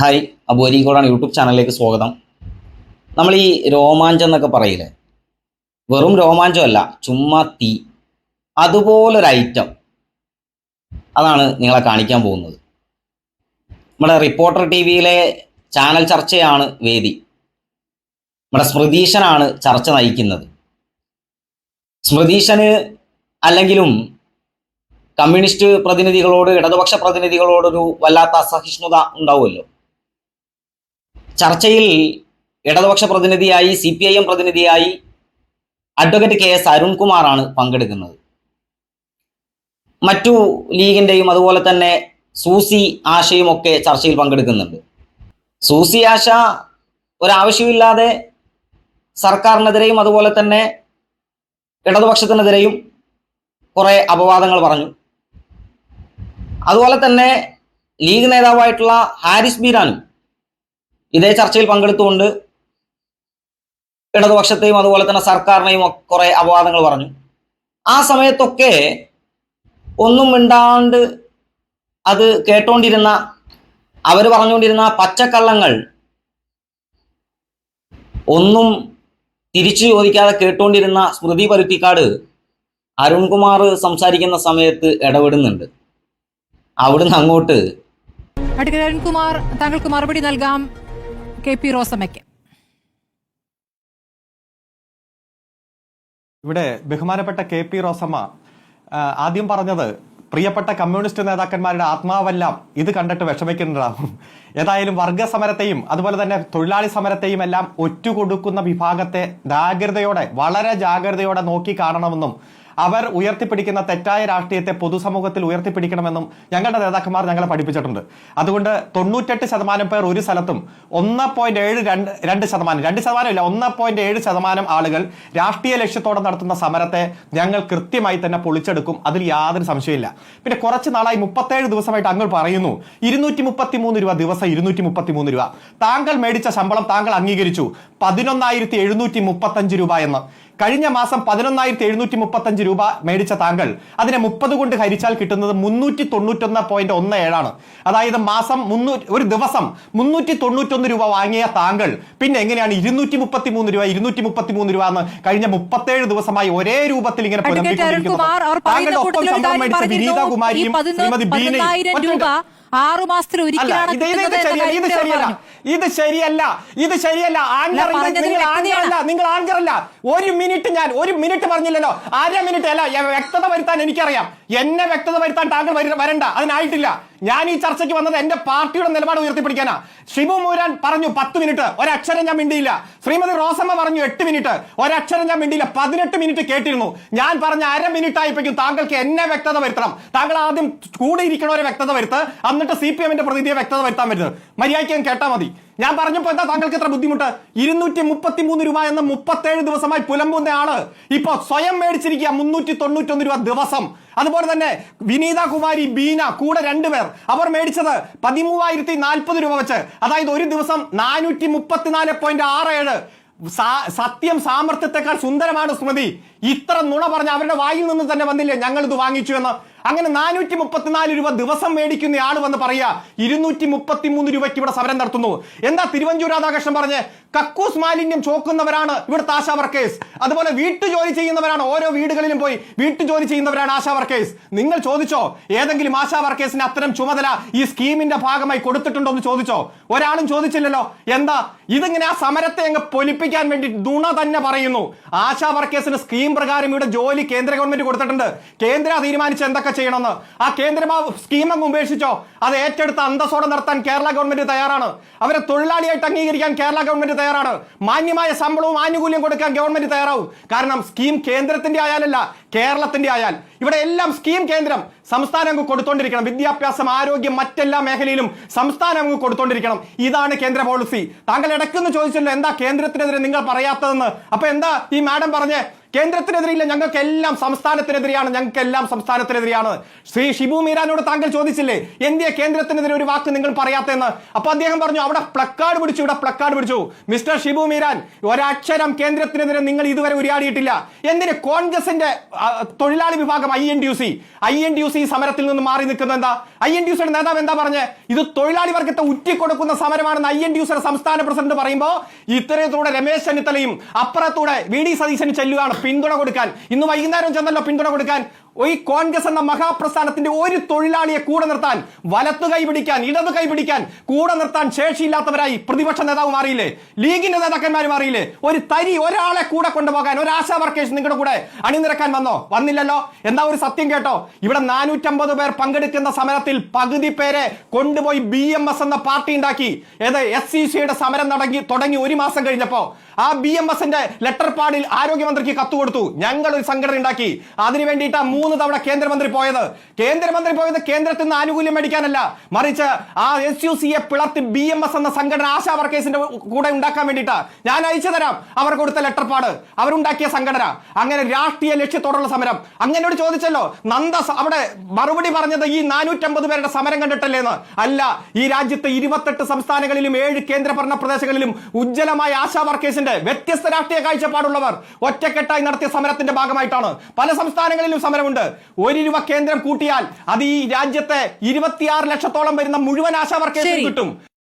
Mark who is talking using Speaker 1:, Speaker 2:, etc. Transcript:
Speaker 1: Hi അബോരിക്കോടാണ് YouTube ചാനലിലേക്ക് സ്വാഗതം. നമ്മൾ ഈ രോമാഞ്ചം എന്നൊക്കെ പറയില്ലേ? വെറും രോമാഞ്ചമല്ല ചുമ്മാ തീ. അതുപോലൊരു ഐറ്റം അതാണ് നിങ്ങളെ കാണിക്കാൻ പോകുന്നത്. നമ്മുടെ റിപ്പോർട്ടർ ടി വിയിലെ ചാനൽ ചർച്ചയാണ് വേദി. നമ്മുടെ സ്മൃതീശനാണ് ചർച്ച നയിക്കുന്നത്. സ്മൃതീശന് അല്ലെങ്കിലും കമ്മ്യൂണിസ്റ്റ് പ്രതിനിധികളോട് ഇടതുപക്ഷ പ്രതിനിധികളോടൊരു വല്ലാത്ത അസഹിഷ്ണുത ഉണ്ടാവുമല്ലോ. ചർച്ചയിൽ ഇടതുപക്ഷ പ്രതിനിധിയായി സി പി ഐ എം പ്രതിനിധിയായി അഡ്വക്കേറ്റ് കെ എസ് അരുൺകുമാറാണ് പങ്കെടുക്കുന്നത്. മറ്റു ലീഗിന്റെയും അതുപോലെ തന്നെ സൂസി ആശയും ഒക്കെ ചർച്ചയിൽ പങ്കെടുക്കുന്നുണ്ട്. സൂസി ആശ ഒരാവശ്യമില്ലാതെ സർക്കാരിനെതിരെയും അതുപോലെ തന്നെ ഇടതുപക്ഷത്തിനെതിരെയും കുറേ അപവാദങ്ങൾ പറഞ്ഞു. അതുപോലെ തന്നെ ലീഗ് നേതാവായിട്ടുള്ള ഹാരിസ് ബീരാനും ഇതേ ചർച്ചയിൽ പങ്കെടുത്തുകൊണ്ട് ഇടതുപക്ഷത്തെയും അതുപോലെ തന്നെ സർക്കാരിനെയും കുറെ അപവാദങ്ങൾ പറഞ്ഞു. ആ സമയത്തൊക്കെ ഒന്നും മിണ്ടാണ്ട് അത് കേട്ടോണ്ടിരുന്ന അവർ പറഞ്ഞുകൊണ്ടിരുന്ന പച്ചക്കള്ളങ്ങൾ ഒന്നും തിരിച്ചു ചോദിക്കാതെ കേട്ടുകൊണ്ടിരുന്ന സ്മൃതി പരുത്തിക്കാട് അരുൺകുമാർ സംസാരിക്കുന്ന സമയത്ത് ഇടപെടുന്നുണ്ട്. അവിടുന്ന് അങ്ങോട്ട്
Speaker 2: അരുൺകുമാർ താങ്കൾക്ക് മറുപടി നൽകാം. കെ പി റോസമ്മയ്ക്ക്.
Speaker 3: ഇവിടെ ബഹുമാനപ്പെട്ട കെ പി റോസമ്മ ആദ്യം പറഞ്ഞത് പ്രിയപ്പെട്ട കമ്മ്യൂണിസ്റ്റ് നേതാക്കന്മാരുടെ ആത്മാവെല്ലാം ഇത് കണ്ടിട്ട് വിഷമിക്കുന്നുണ്ടാവും ഏതായാലും വർഗ സമരത്തെയും അതുപോലെ തന്നെ തൊഴിലാളി സമരത്തെയും എല്ലാം ഒറ്റുകൊടുക്കുന്ന വിഭാഗത്തെ ജാഗ്രതയോടെ വളരെ ജാഗ്രതയോടെ നോക്കി കാണണമെന്നും അവർ ഉയർത്തിപ്പിടിക്കുന്ന തെറ്റായ രാഷ്ട്രീയത്തെ പൊതുസമൂഹത്തിൽ ഉയർത്തിപ്പിടിക്കണമെന്നും ഞങ്ങളുടെ നേതാക്കന്മാർ ഞങ്ങളെ പഠിപ്പിച്ചിട്ടുണ്ട്. അതുകൊണ്ട് തൊണ്ണൂറ്റെട്ട് ശതമാനം പേർ ഒരു സ്ഥലത്തും ഒന്ന് പോയിന്റ് ഏഴ് രണ്ട് രണ്ട് ശതമാനം രണ്ട് ശതമാനം ഇല്ല ഒന്ന് പോയിന്റ് ഏഴ് ശതമാനം ആളുകൾ രാഷ്ട്രീയ ലക്ഷ്യത്തോടെ നടത്തുന്ന സമരത്തെ ഞങ്ങൾ കൃത്യമായി തന്നെ പൊളിച്ചെടുക്കും. അതിൽ യാതൊരു സംശയമില്ല പിന്നെ കുറച്ച് നാളായി മുപ്പത്തേഴ് ദിവസമായിട്ട് അങ്ങ് പറയുന്നു ഇരുന്നൂറ്റി മുപ്പത്തി മൂന്ന് രൂപ ദിവസം ഇരുന്നൂറ്റി മുപ്പത്തി മൂന്ന് രൂപ. താങ്കൾ മേടിച്ച ശമ്പളം താങ്കൾ അംഗീകരിച്ചു പതിനൊന്നായിരത്തി എഴുന്നൂറ്റി മുപ്പത്തഞ്ച് രൂപ എന്ന്. കഴിഞ്ഞ മാസം പതിനൊന്നായിരത്തി എഴുന്നൂറ്റി മുപ്പത്തഞ്ച് രൂപ മേടിച്ച താങ്കൾ അതിനെ മുപ്പത് കൊണ്ട് ഹരിച്ചാൽ കിട്ടുന്നത് മുന്നൂറ്റി തൊണ്ണൂറ്റൊന്ന് പോയിന്റ് ഒന്ന് ഏഴാണ് അതായത് മാസം മുന്നൂറ്റി ഒരു ദിവസം മുന്നൂറ്റി തൊണ്ണൂറ്റൊന്ന് രൂപ വാങ്ങിയ താങ്കൾ പിന്നെ എങ്ങനെയാണ് ഇരുന്നൂറ്റി മുപ്പത്തി മൂന്ന് രൂപ ഇരുന്നൂറ്റി മുപ്പത്തി മൂന്ന് രൂപ എന്ന് കഴിഞ്ഞ മുപ്പത്തേഴ് ദിവസമായി ഒരേ രൂപത്തിൽ ഇങ്ങനെ താങ്കളുടെ ഒപ്പം ശമ്പളം മേടിച്ച വിനീത കുമാരിയും ശ്രീമതി ബീനയും.
Speaker 2: ആറു മാസത്തിൽ ഒരിക്കലാണ്
Speaker 3: ഇത് ശരിയല്ല ഇത് ശരിയല്ല. ഇത് ശരിയല്ല ആങ്കർ നിങ്ങൾ. ആങ്കറല്ല നിങ്ങൾ ആങ്കറല്ല ഒരു മിനിറ്റ് ഞാൻ ഒരു മിനിറ്റ് പറഞ്ഞില്ലല്ലോ. അര മിനിറ്റ് അല്ല വ്യക്തത വരുത്താൻ എനിക്കറിയാം. എന്നെ വ്യക്തത വരുത്താൻ താങ്കൾ വരണ്ട അതിനായിട്ടില്ല. ഞാൻ ഈ ചർച്ചയ്ക്ക് വന്നത് എന്റെ പാർട്ടിയുടെ നിലപാട് ഉയർത്തിപ്പിടിക്കാനാ. ഷിബു മൂരാൻ പറഞ്ഞു പത്ത് മിനിറ്റ് ഒരക്ഷരം ഞാൻ മിണ്ടിയില്ല. ശ്രീമതി റോസമ്മ പറഞ്ഞു എട്ട് മിനിറ്റ് ഒരക്ഷരം ഞാൻ മിണ്ടിയില്ല. പതിനെട്ട് മിനിറ്റ് കേട്ടിരുന്നു. ഞാൻ പറഞ്ഞ അര മിനിറ്റ് ആയപ്പോഴേക്കും താങ്കൾക്ക് എന്നെ വ്യക്തത വരുത്തണം. താങ്കൾ ആദ്യം കൂടെ ഇരിക്കണവരെ വ്യക്തത വരുത്ത് എന്നിട്ട് സി പി എമ്മിന്റെ പ്രതിനിധിയെ വ്യക്തത വരുത്താൻ വരുന്നത്. മര്യാദയ്ക്ക് കേട്ടാൽ മതി. ഞാൻ പറഞ്ഞപ്പോ എന്താ താങ്കൾക്ക് ഇത്ര ബുദ്ധിമുട്ട്? ഇരുന്നൂറ്റി മുപ്പത്തി മൂന്ന് രൂപ എന്ന മുപ്പത്തേഴ് ദിവസമായി പുലമ്പുന്ന ആൾ ഇപ്പൊ സ്വയം മേടിച്ചിരിക്കുക മുന്നൂറ്റി തൊണ്ണൂറ്റൊന്ന് രൂപ ദിവസം. അതുപോലെ തന്നെ വിനീത കുമാരി ബീന കൂടെ രണ്ടുപേർ അവർ മേടിച്ചത് പതിമൂവായിരത്തി നാൽപ്പത് രൂപ വെച്ച്. അതായത് ഒരു ദിവസം നാനൂറ്റി മുപ്പത്തിനാല് പോയിന്റ് ആറ് ഏഴ്. സത്യം സാമർത്ഥ്യത്തെക്കാൾ സുന്ദരമാണ് സ്മൃതി. ഇത്ര നുണ പറഞ്ഞ അവരുടെ വായിൽ നിന്ന് തന്നെ വന്നില്ലേ ഞങ്ങൾ ഇത് വാങ്ങിച്ചു എന്ന്? അങ്ങനെ നാനൂറ്റി മുപ്പത്തിനാല് രൂപ ദിവസം മേടിക്കുന്ന ആൾ വന്ന് പറയുക ഇരുന്നൂറ്റി മുപ്പത്തി മൂന്ന് രൂപയ്ക്ക് ഇവിടെ സമരം നടത്തുന്നു. എന്താ തിരുവഞ്ചൂർ രാധാകൃഷ്ണൻ പറഞ്ഞ്? കക്കൂസ് മാലിന്യം ചോക്കുന്നവരാണ് ഇവിടുത്തെ ആശാ വർക്കേഴ്സ്. അതുപോലെ വീട്ടു ജോലി ചെയ്യുന്നവരാണ് ഓരോ വീടുകളിലും പോയി വീട്ടു ജോലി ചെയ്യുന്നവരാണ് ആശാ വർക്കേഴ്സ്. നിങ്ങൾ ചോദിച്ചോ? ഏതെങ്കിലും ആശാ വർക്കേഴ്സിന് അത്തരം ചുമതല ഈ സ്കീമിന്റെ ഭാഗമായി കൊടുത്തിട്ടുണ്ടോ എന്ന് ചോദിച്ചോ? ഒരാളും ചോദിച്ചില്ലല്ലോ. എന്താ? ഇതിങ്ങനെ ആ സമരത്തെ അങ്ങ് പൊലിപ്പിക്കാൻ വേണ്ടി നുണ തന്നെ പറയുന്നു. ആശാ വർക്കേഴ്സിന് സ്കീം പ്രകാരം ഇവിടെ ജോലി കേന്ദ്ര ഗവൺമെന്റ് കൊടുത്തിട്ടുണ്ട്. കേന്ദ്ര തീരുമാനിച്ച് എന്തൊക്കെ ചെയ്യണമെന്ന്. ആ കേന്ദ്ര സ്കീം അങ്ങ് ഉപേക്ഷിച്ചോ. അത് ഏറ്റെടുത്ത അന്തസ്സോടെ നടത്താൻ കേരള ഗവൺമെന്റ് തയ്യാറാണ്. അവരെ തൊഴിലാളിയായിട്ട് അംഗീകരിക്കാൻ കേരള ഗവൺമെന്റ് തയ്യാറാണ്. മാന്യമായ ശമ്പളവും ആനുകൂല്യം കൊടുക്കാൻ ഗവൺമെന്റ് തയ്യാറാവും. കാരണം സ്കീം കേന്ദ്രത്തിന്റെ ആയാലല്ല കേരളത്തിന്റെ ആയാൽ. ഇവിടെ എല്ലാം സ്കീം കേന്ദ്രം സംസ്ഥാനം അങ്ങ് കൊടുത്തോണ്ടിരിക്കണം. വിദ്യാഭ്യാസം ആരോഗ്യം മറ്റെല്ലാ മേഖലയിലും സംസ്ഥാനം അങ്ങ് കൊടുത്തോണ്ടിരിക്കണം. ഇതാണ് കേന്ദ്ര പോളിസി താങ്കൾ ഇടയ്ക്കൊന്ന് ചോദിച്ചല്ലോ എന്താ കേന്ദ്രത്തിനെതിരെ നിങ്ങൾ പറയാത്തതെന്ന്? അപ്പൊ എന്താ ഈ മാഡം പറഞ്ഞേ കേന്ദ്രത്തിനെതിരെ ഞങ്ങൾക്കെല്ലാം സംസ്ഥാനത്തിനെതിരെയാണ് ഞങ്ങൾക്ക് എല്ലാം സംസ്ഥാനത്തിനെതിരെയാണ്. ശ്രീ ഷിബു മീരാനോട് താങ്കൾ ചോദിച്ചില്ലേ എന്തിയെ കേന്ദ്രത്തിനെതിരെ ഒരു വാക്ക് നിങ്ങൾ പറയാത്തെന്ന് അപ്പൊ അദ്ദേഹം പറഞ്ഞു അവിടെ പ്ലക്കാർഡ് പിടിച്ചു ഇവിടെ പ്ലക്കാർഡ് പിടിച്ചു. മിസ്റ്റർ ഷിബു മീരാൻ ഒരക്ഷരം കേന്ദ്രത്തിനെതിരെ നിങ്ങൾ ഇതുവരെ ഉരിയാടിയിട്ടില്ല. എന്തിന് കോൺഗ്രസിന്റെ തൊഴിലാളി വിഭാഗം I N D U C? I N D U C സമരത്തിൽ നിന്ന് മാറി നിൽക്കുന്നത് എന്താ? ഐ എൻ ഡി യു സിയുടെ നേതാവ് എന്താ പറഞ്ഞത് ഇത് തൊഴിലാളി വർഗത്തെ ഉറ്റിക്കൊടുക്കുന്ന സമരമാണെന്ന് ഐ എൻ ഡി യു സിയുടെ സംസ്ഥാന പ്രസിഡന്റ് പറയുമ്പോൾ ഇത്തരത്തിലൂടെ രമേശ് ചെന്നിത്തലയും അപ്പുറത്തൂടെ വി ഡി സതീശൻ ചെല്ലുകയാണ്. പിന്തുണ കൊടുക്കാൻ. ഇന്ന് വൈകുന്നേരം ചെന്നല്ലോ പിന്തുണ കൊടുക്കാൻ. ഈ കോൺഗ്രസ് എന്ന മഹാപ്രസ്ഥാനത്തിന്റെ ഒരു തൊഴിലാളിയെ കൂടെ നിർത്താൻ വലത്തു കൈപിടിക്കാൻ കൈ പിടിക്കാൻ കൂടെ നിർത്താൻ ശേഷിയില്ലാത്തവരായി പ്രതിപക്ഷ നേതാവ് മാറിയില്ലേ? ലീഗിന്റെ നേതാക്കന്മാർ മാറിയില്ലേ? ഒരു തരി ഒരാളെ കൂടെ കൊണ്ടുപോകാൻ ഒരു ആശാ വർക്കേഴ്സ് നിങ്ങളുടെ കൂടെ അണിനിരക്കാൻ വന്നോ? വന്നില്ലല്ലോ? എന്താ ഒരു സത്യം കേട്ടോ? ഇവിടെ നാനൂറ്റമ്പത് പേർ പങ്കെടുക്കുന്ന സമരത്തിൽ പകുതി പേരെ കൊണ്ടുപോയി ബി എം എസ് എന്ന പാർട്ടി ഉണ്ടാക്കി. ഏത് എസ് സി സിയുടെ സമരം തുടങ്ങി തുടങ്ങി ഒരു മാസം കഴിഞ്ഞപ്പോ ആ ബി എം എസിന്റെ ലെറ്റർ പാഡിൽ ആരോഗ്യമന്ത്രിക്ക് കത്ത് കൊടുത്തു. ഞങ്ങൾ ഒരു സംഘടന ഉണ്ടാക്കി. അതിനു വേണ്ടിയിട്ട് മൂന്ന് തവണ കേന്ദ്രമന്ത്രി പോയത്. കേന്ദ്രമന്ത്രി പോയത് കേന്ദ്രത്തിൽ നിന്ന് ആനുകൂല്യം മേടിക്കാനല്ല. മറിച്ച് ആ എസ് യു സിയെ പിളർത്തി ബി എം എസ് എന്ന സംഘടന ആശാ വർക്കേഴ്സിന്റെ കൂടെ ഉണ്ടാക്കാൻ വേണ്ടിയിട്ടാ ഞാൻ അയച്ചു തരാം. അവർ കൊടുത്ത ലെറ്റർ പാഡ് അവരുണ്ടാക്കിയ സംഘടന. അങ്ങനെ രാഷ്ട്രീയ ലക്ഷ്യത്തോടുള്ള സമരം. അങ്ങനോട് ചോദിച്ചല്ലോ നന്ദ അവിടെ മറുപടി പറഞ്ഞത് ഈ നാനൂറ്റമ്പത് പേരുടെ സമരം കണ്ടിട്ടല്ലേന്ന്. അല്ല ഈ രാജ്യത്തെ ഇരുപത്തെട്ട് സംസ്ഥാനങ്ങളിലും ഏഴ് കേന്ദ്രഭരണ പ്രദേശങ്ങളിലും ഉജ്ജ്വലമായ ആശാ വർക്കേഴ്സിന്റെ വ്യത്യസ്ത രാഷ്ട്രീയ കാഴ്ചപ്പാടുള്ളവർ ഒറ്റക്കെട്ടായി നടത്തിയ സമരത്തിന്റെ ഭാഗമായിട്ടാണ്. പല സംസ്ഥാനങ്ങളിലും സമരമുണ്ട് ഒരു രൂപ കേന്ദ്രം കൂട്ടിയാൽ അത് ഈ രാജ്യത്തെ ഇരുപത്തിയാറ് ലക്ഷത്തോളം വരുന്ന മുഴുവൻ ആശാ വർക്കേഴ്സിന് കിട്ടും.